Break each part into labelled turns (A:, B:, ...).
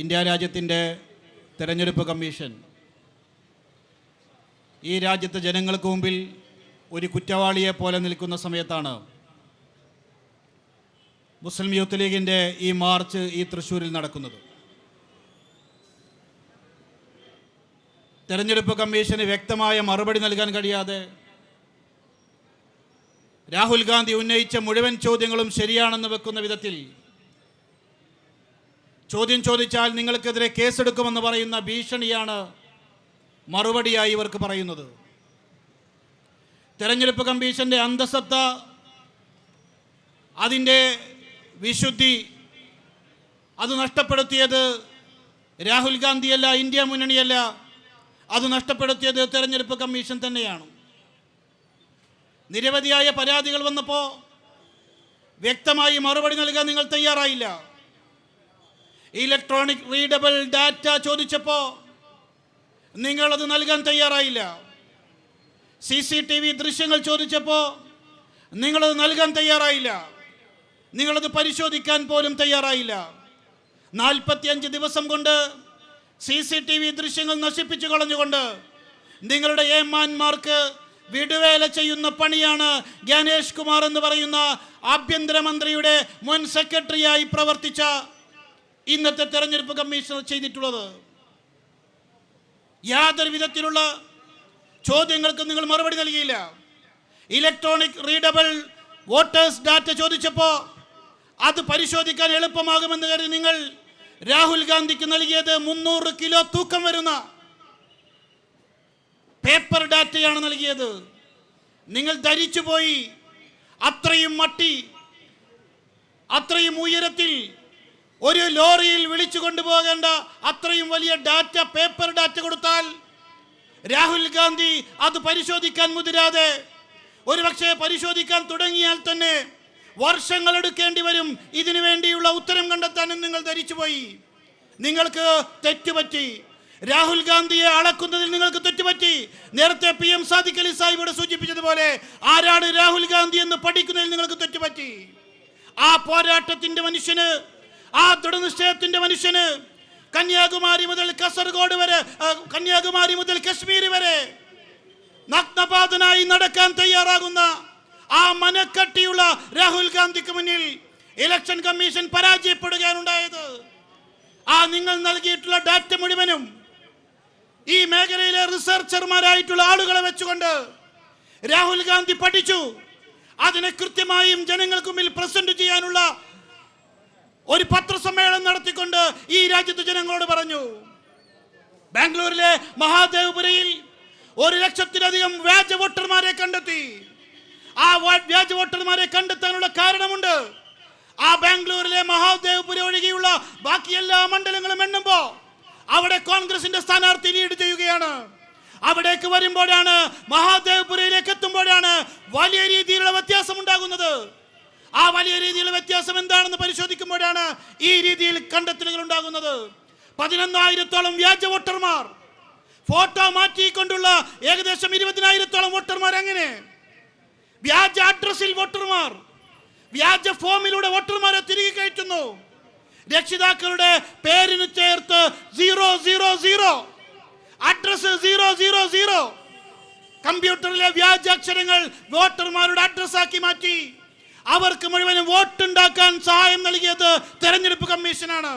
A: India രാജ്യത്തിന്റെ തെരഞ്ഞെടുപ്പ് commission. ഈ രാജ്യത്തെ ജനങ്ങൾക്ക് മുമ്പിൽ ഒരു കുറ്റവാളിയെ പോലെ നിൽക്കുന്ന സമയത്താണ് മുസ്ലിം യൂത്ത് ലീഗിന്റെ ഈ മാർച്ച് ഈ തൃശ്ശൂരിൽ നടക്കുന്നത്. തെരഞ്ഞെടുപ്പ് കമ്മീഷന് വ്യക്തമായ മറുപടി നൽകാൻ കഴിയാതെ രാഹുൽ ഗാന്ധി ഉന്നയിച്ച മുഴുവൻ ചോദ്യങ്ങളും ശരിയാണെന്ന് വെക്കുന്ന വിധത്തിൽ ചോദ്യം ചോദിച്ചാൽ നിങ്ങൾക്കെതിരെ കേസെടുക്കുമെന്ന് പറയുന്ന ഭീഷണിയാണ് മറുപടിയായി ഇവർക്ക് പറയുന്നത്. തെരഞ്ഞെടുപ്പ് കമ്മീഷന്റെ അന്തസത്ത അതിന്റെ വിശുദ്ധി അത് നഷ്ടപ്പെടുത്തിയത് രാഹുൽ ഗാന്ധിയല്ല ഇന്ത്യ മുന്നണിയല്ല അത് നഷ്ടപ്പെടുത്തിയത് തെരഞ്ഞെടുപ്പ് കമ്മീഷൻ തന്നെയാണ്. നിരവധിയായ പരാതികൾ വന്നപ്പോൾ വ്യക്തമായി മറുപടി നൽകാൻ നിങ്ങൾ തയ്യാറായില്ല. ഇലക്ട്രോണിക് റീഡബിൾ ഡാറ്റ ചോദിച്ചപ്പോൾ നിങ്ങളത് നൽകാൻ തയ്യാറായില്ല. സി സി ടി വി ദൃശ്യങ്ങൾ ചോദിച്ചപ്പോൾ നിങ്ങളത് നൽകാൻ തയ്യാറായില്ല. നിങ്ങളത് പരിശോധിക്കാൻ പോലും തയ്യാറായില്ല. നാൽപ്പത്തിയഞ്ച് ദിവസം കൊണ്ട് സി സി ടി വി ദൃശ്യങ്ങൾ നശിപ്പിച്ചു കളഞ്ഞുകൊണ്ട് നിങ്ങളുടെ ഏമാന്മാർക്ക് വിടുവേല ചെയ്യുന്ന പണിയാണ് ഗണേഷ് കുമാർ എന്ന് പറയുന്ന ആഭ്യന്തരമന്ത്രിയുടെ മുൻ സെക്രട്ടറിയായി പ്രവർത്തിച്ച ഇന്നത്തെ തെരഞ്ഞെടുപ്പ് കമ്മീഷണർ ചെയ്തിട്ടുള്ളത്? യാതൊരു വിധത്തിലുള്ള ചോദ്യങ്ങൾക്ക് നിങ്ങൾ മറുപടി നൽകിയില്ല. ഇലക്ട്രോണിക് റീഡബിൾ വോട്ടേഴ്സ് ഡാറ്റ ചോദിച്ചപ്പോൾ അത് പരിശോധിക്കാൻ എളുപ്പമാകുമെന്ന് കരുതി നിങ്ങൾ രാഹുൽ ഗാന്ധിക്ക് നൽകിയത് മുന്നൂറ് കിലോ തൂക്കം വരുന്ന പേപ്പർ ഡാറ്റയാണ് നൽകിയത്. നിങ്ങൾ ധരിച്ചു പോയി അത്രയും മട്ടി അത്രയും ഉയരത്തിൽ ഒരു ലോറിയിൽ വിളിച്ചു കൊണ്ടുപോകേണ്ട അത്രയും വലിയ ഡാറ്റ പേപ്പർ ഡാറ്റ കൊടുത്താൽ രാഹുൽ ഗാന്ധി അത് പരിശോധിക്കാൻ മുതിരാതെ ഒരുപക്ഷെ പരിശോധിക്കാൻ തുടങ്ങിയാൽ തന്നെ വർഷങ്ങൾ എടുക്കേണ്ടി വരും. ഇതിനു വേണ്ടിയുള്ള ഉത്തരം കണ്ടെത്താനും നിങ്ങൾ ധരിച്ചുപോയി. നിങ്ങൾക്ക് തെറ്റുപറ്റി. രാഹുൽ ഗാന്ധിയെ അളക്കുന്നതിൽ നിങ്ങൾക്ക് തെറ്റുപറ്റി. നേരത്തെ പി എം സാദിഖ് അലി സാഹിബിയുടെ സൂചിപ്പിച്ചതുപോലെ ആരാണ് രാഹുൽ ഗാന്ധി എന്ന് പഠിക്കുന്നതിൽ നിങ്ങൾക്ക് തെറ്റുപറ്റി. ആ പോരാട്ടത്തിന്റെ മനുഷ്യന് ആ ദൃഢനിശ്ചയത്തിന്റെ മനുഷ്യന് കന്യാകുമാരി മുതൽ കസർഗോഡ് വരെ കന്യാകുമാരി മുതൽ കശ്മീർ വരെ നഗ്നപാതനായി നടക്കാൻ തയ്യാറാകുന്ന ആ മനക്കട്ടിയുള്ള രാഹുൽ ഗാന്ധിക്ക് മുന്നിൽ ഇലക്ഷൻ കമ്മീഷൻ പരാജയപ്പെടുകയാണുണ്ടായത്. ആ നിങ്ങൾ നൽകിയിട്ടുള്ള ഡാറ്റ മുഴുവനും ഈ മേഖലയിലെ റിസർച്ചർമാരായിട്ടുള്ള ആളുകളെ വെച്ചുകൊണ്ട് രാഹുൽ ഗാന്ധി പഠിച്ചു. അതിനെ കൃത്യമായും ജനങ്ങൾക്ക് മുമ്പിൽ പ്രസന്റ് ചെയ്യാനുള്ള ഒരു പത്രസമ്മേളനം നടത്തിക്കൊണ്ട് ഈ രാജ്യത്തെ ജനങ്ങളോട് പറഞ്ഞു. ബാംഗ്ലൂരിലെ മഹാദേവപുരയിൽ ഒരു ലക്ഷത്തിലധികം വ്യാജ വോട്ടർമാരെ കണ്ടെത്തി. ആ വ്യാജ വോട്ടർമാരെ കണ്ടെത്താനുള്ള കാരണമുണ്ട്. ആ ബാംഗ്ലൂരിലെ മഹാദേവപുര ഒഴികെയുള്ള ബാക്കി എല്ലാ മണ്ഡലങ്ങളും എണ്ണുമ്പോ അവിടെ കോൺഗ്രസിന്റെ സ്ഥാനാർത്ഥി ലീഡ് ചെയ്യുകയാണ്. അവിടേക്ക് വരുമ്പോഴാണ് മഹാദേവപുരയിലേക്ക് എത്തുമ്പോഴാണ് വലിയ രീതിയിലുള്ള വ്യത്യാസം ഉണ്ടാകുന്നത് ആ വലിയ രീതിയിലുള്ള വ്യത്യാസം എന്താണെന്ന് പരിശോധിക്കുമ്പോഴാണ് ഈ രീതിയിൽ കണ്ടെത്തലുകൾ ഉണ്ടാകുന്നത്. പതിനൊന്നായിരത്തോളം വ്യാജ വോട്ടർമാർ. ഫോട്ടോ മാറ്റിക്കൊണ്ടുള്ള ഏകദേശം ഇരുപതിനായിരത്തോളം വോട്ടർമാർ എങ്ങനെ? വ്യാജ അഡ്രസ്സിൽ വോട്ടർമാർ. വ്യാജ ഫോമിലൂടെ വോട്ടർമാരെ തിരികെ കയറ്റുന്നു. രക്ഷിതാക്കളുടെ പേരിന് ചേർത്ത് zero zero zero. Address zero zero zero. കമ്പ്യൂട്ടറിലെ വ്യാജ അക്ഷരങ്ങൾ വോട്ടർമാരുടെ അഡ്രസ്സാക്കി മാറ്റി. അവർക്ക് മുഴുവനും വോട്ടുണ്ടാക്കാൻ സഹായം നൽകിയത് തെരഞ്ഞെടുപ്പ് കമ്മീഷനാണ്.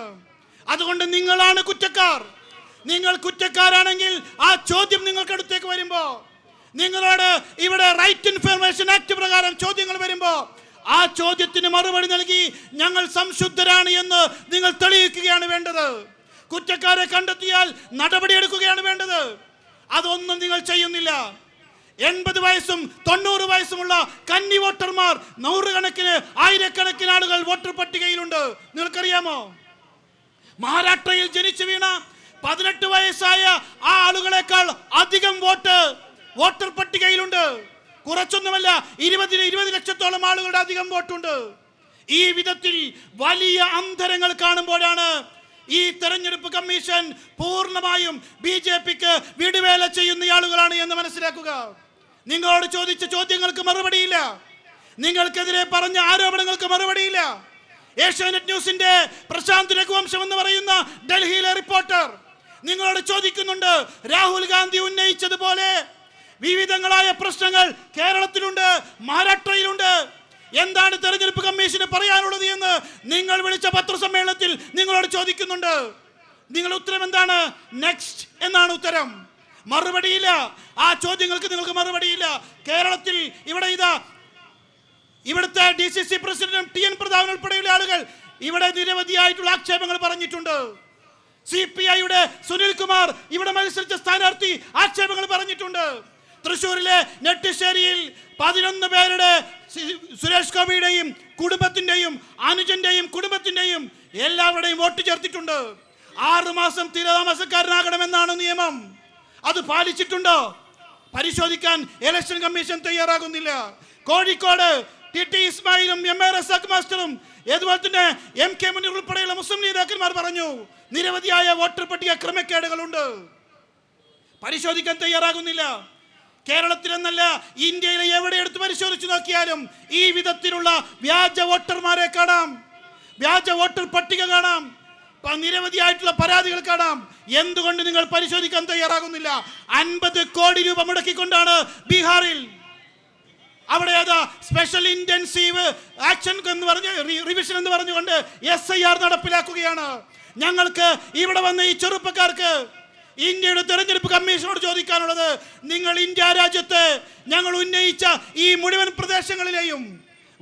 A: അതുകൊണ്ട് നിങ്ങളാണ് കുറ്റക്കാർ. നിങ്ങൾ കുറ്റക്കാരാണെങ്കിൽ ആ ചോദ്യം നിങ്ങൾക്ക് അടുത്തേക്ക് വരുമ്പോ നിങ്ങളോട് ഇവിടെ റൈറ്റ് ഇൻഫർമേഷൻ ആക്ട് പ്രകാരം ചോദ്യങ്ങൾ വരുമ്പോ ആ ചോദ്യത്തിന് മറുപടി നൽകി ഞങ്ങൾ സംശുദ്ധരാണ് എന്ന് നിങ്ങൾ തെളിയിക്കുകയാണ് വേണ്ടത്. കുറ്റക്കാരെ കണ്ടെത്തിയാൽ നടപടിയെടുക്കുകയാണ് വേണ്ടത്. അതൊന്നും നിങ്ങൾ ചെയ്യുന്നില്ല. എൺപത് വയസ്സും തൊണ്ണൂറ് വയസ്സുമുള്ള കന്നി വോട്ടർമാർ നൂറുകണക്കിന് ആയിരക്കണക്കിന് ആളുകൾ വോട്ടർ പട്ടികയിലുണ്ട്. നിങ്ങൾക്കറിയാമോ? മഹാരാഷ്ട്രയിൽ ജനിച്ചു വീണ പതിനെട്ട് വയസ്സായ ആ ആളുകളെക്കാൾ അധികം വോട്ട് വോട്ടർ പട്ടികയിലുണ്ട്. കുറച്ചൊന്നുമല്ല ഇരുപതിന് ഇരുപത് ലക്ഷത്തോളം ആളുകളുടെ അധികം വോട്ടുണ്ട്. ഈ വിധത്തിൽ വലിയ അന്തരങ്ങൾ കാണുമ്പോഴാണ് ഈ തെരഞ്ഞെടുപ്പ് കമ്മീഷൻ പൂർണമായും ബി ജെ പിക്ക് വിടുവേല ചെയ്യുന്ന ആളുകളാണ് എന്ന് മനസ്സിലാക്കുക. നിങ്ങളോട് ചോദിച്ച ചോദ്യങ്ങൾക്ക് മറുപടിയില്ല. നിങ്ങൾക്കെതിരെ പറഞ്ഞ ആരോപണങ്ങൾക്ക് മറുപടിയില്ല. ഏഷ്യാനെറ്റ് ന്യൂസിന്റെ പ്രശാന്ത് രഘുവംശം എന്ന് പറയുന്ന ഡൽഹിയിലെ റിപ്പോർട്ടർ നിങ്ങളോട് ചോദിക്കുന്നുണ്ട് രാഹുൽ ഗാന്ധി ഉന്നയിച്ചതുപോലെ വിവിധങ്ങളായ പ്രശ്നങ്ങൾ കേരളത്തിലുണ്ട് മഹാരാഷ്ട്രയിലുണ്ട്. എന്താണ് തെരഞ്ഞെടുപ്പ് കമ്മീഷന് പറയാനുള്ളത് എന്ന് നിങ്ങൾ വിളിച്ച പത്രസമ്മേളനത്തിൽ നിങ്ങളോട് ചോദിക്കുന്നുണ്ട്. നിങ്ങൾ ഉത്തരം എന്താണ്? നെക്സ്റ്റ് എന്നാണ് ഉത്തരം. മറുപടിയില്ല. ആ ചോദ്യങ്ങൾക്ക് നിങ്ങൾക്ക് മറുപടിയില്ല. കേരളത്തിൽ ഇവിടെ ഇതാ ഇവിടുത്തെ ഡി സി സി പ്രസിഡന്റും ടി എൻ പ്രതാപൻ ഉൾപ്പെടെയുള്ള ആളുകൾ ഇവിടെ നിരവധിയായിട്ടുള്ള ആക്ഷേപങ്ങൾ പറഞ്ഞിട്ടുണ്ട്. സി പി ഐയുടെ സുനിൽ കുമാർ ഇവിടെ മത്സരിച്ച സ്ഥാനാർത്ഥി ആക്ഷേപങ്ങൾ പറഞ്ഞിട്ടുണ്ട്. തൃശ്ശൂരിലെ നെട്ടിശ്ശേരിയിൽ പതിനൊന്ന് പേരുടെ സുരേഷ് ഗോപിയുടെയും കുടുംബത്തിന്റെയും അനുജന്റെയും കുടുംബത്തിന്റെയും എല്ലാവരുടെയും വോട്ട് ചേർത്തിട്ടുണ്ട്. ആറ് മാസം സ്ഥിരതാമസക്കാരനാകണമെന്നാണ് നിയമം. അത് പാലിച്ചിട്ടുണ്ടോ? പരിശോധിക്കാൻ ഇലക്ഷൻ കമ്മീഷൻ തയ്യാറാകുന്നില്ല. കോഴിക്കോട് ടി ടി ഇസ്മായിലും എം എ റസാഖ് മാസ്റ്ററും അതുപോലെ തന്നെ എം കെ മുന്നിൽ ഉൾപ്പെടെയുള്ള മുസ്ലിം നേതാക്കന്മാർ പറഞ്ഞു നിരവധിയായ വോട്ടർ പട്ടിക ക്രമക്കേടുകളുണ്ട്. പരിശോധിക്കാൻ തയ്യാറാകുന്നില്ല. കേരളത്തിലെന്നല്ല ഇന്ത്യയിലെ എവിടെ എടുത്ത് പരിശോധിച്ച് നോക്കിയാലും ഈ വിധത്തിലുള്ള വ്യാജ വോട്ടർമാരെ കാണാം. വ്യാജ വോട്ടർ പട്ടിക കാണാം. നിരവധിയായിട്ടുള്ള പരാതികൾ കാണാം. എന്തുകൊണ്ട് നിങ്ങൾ പരിശോധിക്കാൻ തയ്യാറാകുന്നില്ല? അൻപത് കോടി രൂപ മുടക്കിക്കൊണ്ടാണ് ബീഹാറിൽ. അവിടെ ഏതാ സ്പെഷ്യൽ ഇന്റൻസീവ് ആക്ഷൻ എന്ന് പറഞ്ഞ് റിവിഷൻ എന്ന് പറഞ്ഞുകൊണ്ട് എസ് നടപ്പിലാക്കുകയാണ്. ഞങ്ങൾക്ക് ഇവിടെ വന്ന ഈ ചെറുപ്പക്കാർക്ക് ഇന്ത്യയുടെ തെരഞ്ഞെടുപ്പ് കമ്മീഷനോട് ചോദിക്കാനുള്ളത് നിങ്ങൾ ഇന്ത്യ രാജ്യത്ത് ഞങ്ങൾ ഉന്നയിച്ച ഈ മുഴുവൻ പ്രദേശങ്ങളിലെയും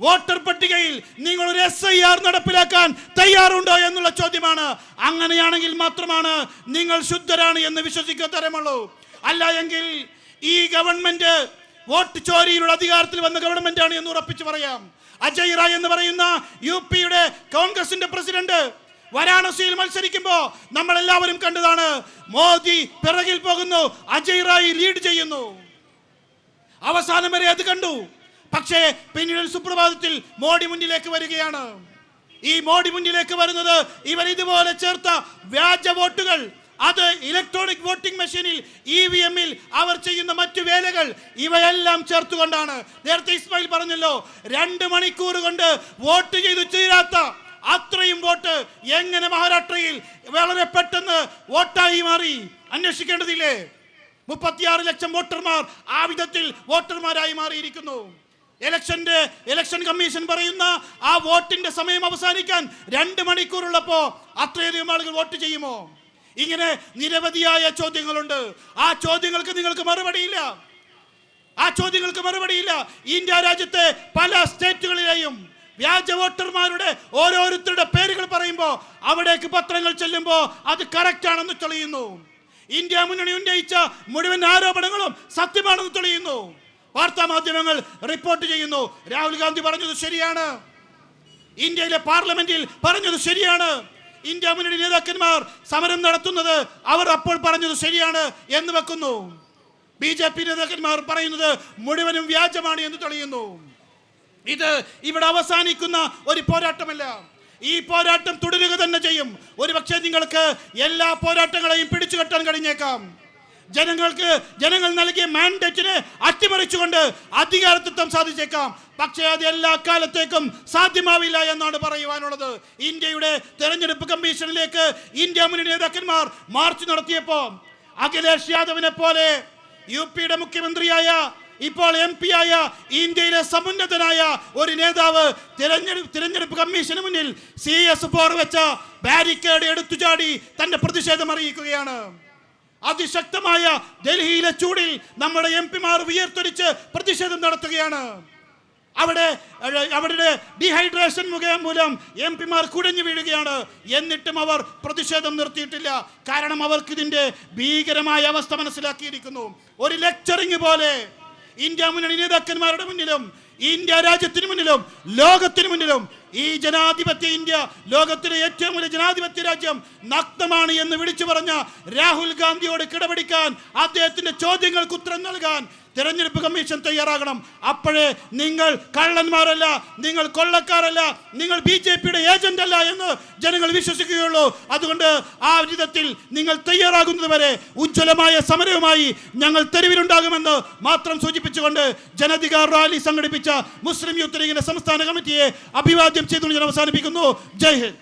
A: വോട്ടർ പട്ടികയിൽ നിങ്ങൾ ഒരു എസ് ഐ ആർ നടപ്പിലാക്കാൻ തയ്യാറുണ്ടോ എന്നുള്ള ചോദ്യമാണ്. അങ്ങനെയാണെങ്കിൽ മാത്രമാണ് നിങ്ങൾ ശുദ്ധരാണ് എന്ന് വിശ്വസിക്കാൻ തരമുള്ളൂ. അല്ല എങ്കിൽ ഈ ഗവൺമെന്റ് വോട്ട് ചോരിയിലുള്ള അധികാരത്തിൽ വന്ന ഗവൺമെന്റ് ആണ് എന്ന് ഉറപ്പിച്ചു പറയാം. അജയ് റായ് എന്ന് പറയുന്ന യു പിയുടെ കോൺഗ്രസിന്റെ പ്രസിഡന്റ് വാരാണസിയിൽ മത്സരിക്കുമ്പോ നമ്മളെല്ലാവരും കണ്ടതാണ്. മോദി പിറകിൽ പോകുന്നു അജയ് റായി ലീഡ് ചെയ്യുന്നു. അവസാനം വരെ അത് കണ്ടു. പക്ഷേ പിന്നീട് സുപ്രഭാതത്തിൽ മോഡി മുന്നിലേക്ക് വരികയാണ്. ഈ മോഡി മുന്നിലേക്ക് വരുന്നത് ഇവർ ഇതുപോലെ ചേർത്ത വ്യാജ വോട്ടുകൾ. അത് ഇലക്ട്രോണിക് വോട്ടിംഗ് മെഷീനിൽ ഇ വി എമ്മിൽ അവർ ചെയ്യുന്ന മറ്റു വേലകൾ ഇവയെല്ലാം ചേർത്തുകൊണ്ടാണ്. നേരത്തെ ഇസ്മായിൽ പറഞ്ഞല്ലോ രണ്ട് മണിക്കൂർ കൊണ്ട് വോട്ട് ചെയ്തു തീരാത്ത അത്രയും വോട്ട് എങ്ങനെ മഹാരാഷ്ട്രയിൽ വളരെ പെട്ടെന്ന് വോട്ടായി മാറി? അന്വേഷിക്കേണ്ടതില്ലേ? മുപ്പത്തിയാറ് ലക്ഷം വോട്ടർമാർ ആ വിധത്തിൽ വോട്ടർമാരായി മാറിയിരിക്കുന്നു. ഇലക്ഷന്റെ ഇലക്ഷൻ കമ്മീഷൻ പറയുന്ന ആ വോട്ടിന്റെ സമയം അവസാനിക്കാൻ രണ്ട് മണിക്കൂറുള്ളപ്പോ അത്രയധികം ആളുകൾ വോട്ട് ചെയ്യുമോ? ഇങ്ങനെ നിരവധിയായ ചോദ്യങ്ങളുണ്ട്. ആ ചോദ്യങ്ങൾക്ക് നിങ്ങൾക്ക് മറുപടിയില്ല. ആ ചോദ്യങ്ങൾക്ക് മറുപടിയില്ല. ഇന്ത്യ രാജ്യത്തെ പല സ്റ്റേറ്റുകളിലെയും വ്യാജ വോട്ടർമാരുടെ ഓരോരുത്തരുടെ പേരുകൾ പറയുമ്പോൾ അവിടേക്ക് പത്രങ്ങൾ ചെല്ലുമ്പോൾ അത് കറക്റ്റ് ആണെന്ന് തെളിയുന്നു. ഇന്ത്യ മുന്നണി ഉന്നയിച്ച മുഴുവൻ ആരോപണങ്ങളും സത്യമാണെന്ന് തെളിയുന്നു. വാർത്താ മാധ്യമങ്ങൾ റിപ്പോർട്ട് ചെയ്യുന്നു. രാഹുൽ ഗാന്ധി പറഞ്ഞത് ശരിയാണ്. ഇന്ത്യയിലെ പാർലമെന്റിൽ പറഞ്ഞത് ശരിയാണ്. ഇന്ത്യ മുന്നണി നേതാക്കന്മാർ സമരം നടത്തുന്നത് അവർ അപ്പോൾ പറഞ്ഞത് ശരിയാണ് എന്ന് വെക്കുന്നു. ബി ജെ പി നേതാക്കന്മാർ പറയുന്നത് മുഴുവനും വ്യാജമാണ് എന്ന് തെളിയുന്നു. ഇത് ഇവിടെ അവസാനിക്കുന്ന ഒരു പോരാട്ടമല്ല. ഈ പോരാട്ടം തുടരുക തന്നെ ചെയ്യും. ഒരുപക്ഷെ നിങ്ങൾക്ക് എല്ലാ പോരാട്ടങ്ങളെയും പിടിച്ചു കെട്ടാൻ കഴിഞ്ഞേക്കാം. ജനങ്ങൾക്ക് ജനങ്ങൾ നൽകിയ മാൻഡേറ്റിനെ അട്ടിമറിച്ചുകൊണ്ട് അധികാരത്വം സാധിച്ചേക്കാം. പക്ഷേ അത് എല്ലാ കാലത്തേക്കും സാധ്യമാവില്ല എന്നാണ് പറയുവാനുള്ളത്. ഇന്ത്യയുടെ തെരഞ്ഞെടുപ്പ് കമ്മീഷനിലേക്ക് ഇന്ത്യ മുന്നണി നേതാക്കന്മാർ മാർച്ച് നടത്തിയപ്പോൾ അഖിലേഷ് യാദവിനെ പോലെ യു പിയുടെ മുഖ്യമന്ത്രിയായ ഇപ്പോൾ എം പി ആയ ഇന്ത്യയിലെ സമുന്നതനായ ഒരു നേതാവ് തിരഞ്ഞെടുപ്പ് തിരഞ്ഞെടുപ്പ് കമ്മീഷന് മുന്നിൽ സി എസ് ഫോർ വെച്ച ബാരിക്കേഡ് എടുത്തു ചാടി തന്റെ പ്രതിഷേധം അറിയിക്കുകയാണ്. അതിശക്തമായ ഡൽഹിയിലെ ചൂടിൽ നമ്മുടെ എം പിമാർ ഉയർത്തൊരിച്ച് പ്രതിഷേധം നടത്തുകയാണ്. അവിടെ അവരുടെ ഡീഹൈഡ്രേഷൻ മുഖേന മൂലം എം പിമാർ കുഴഞ്ഞു വീഴുകയാണ്. എന്നിട്ടും അവർ പ്രതിഷേധം നിർത്തിയിട്ടില്ല. കാരണം അവർക്ക് ഇതിന്റെ ഭീകരമായ അവസ്ഥ മനസ്സിലാക്കിയിരിക്കുന്നു. ഒരു ലെക്ചറിങ് പോലെ ഇന്ത്യ മുന്നണി നേതാക്കന്മാരുടെ മുന്നിലും ഇന്ത്യ രാജ്യത്തിന് മുന്നിലും ലോകത്തിന് മുന്നിലും ഈ ജനാധിപത്യ ഇന്ത്യ ലോകത്തിലെ ഏറ്റവും വലിയ ജനാധിപത്യ രാജ്യം നഗ്നമാണ് എന്ന് വിളിച്ചു പറഞ്ഞ രാഹുൽ ഗാന്ധിയോട് കിടപിടിക്കാൻ അദ്ദേഹത്തിന്റെ ചോദ്യങ്ങൾക്ക് ഉത്തരം നൽകാൻ തിരഞ്ഞെടുപ്പ് കമ്മീഷൻ തയ്യാറാകണം. അപ്പോഴേ നിങ്ങൾ കള്ളന്മാരല്ല നിങ്ങൾ കൊള്ളക്കാരല്ല നിങ്ങൾ ബി ജെ പിയുടെ ഏജന്റ് അല്ല എന്ന് ജനങ്ങൾ വിശ്വസിക്കുകയുള്ളൂ. അതുകൊണ്ട് ആ വിധത്തിൽ നിങ്ങൾ തയ്യാറാകുന്നത് വരെ ഉജ്ജ്വലമായ സമരവുമായി ഞങ്ങൾ തെരുവിലുണ്ടാകുമെന്ന് മാത്രം സൂചിപ്പിച്ചുകൊണ്ട് ജനധികാർ റാലി സംഘടിപ്പിച്ച മുസ്ലിം യൂത്ത് ലീഗിന്റെ സംസ്ഥാന കമ്മിറ്റിയെ അഭിവാദ്യം ചെയ്തുകൊണ്ട് ഞാൻ അവസാനിപ്പിക്കുന്നു. ജയ് ഹിന്ദ്.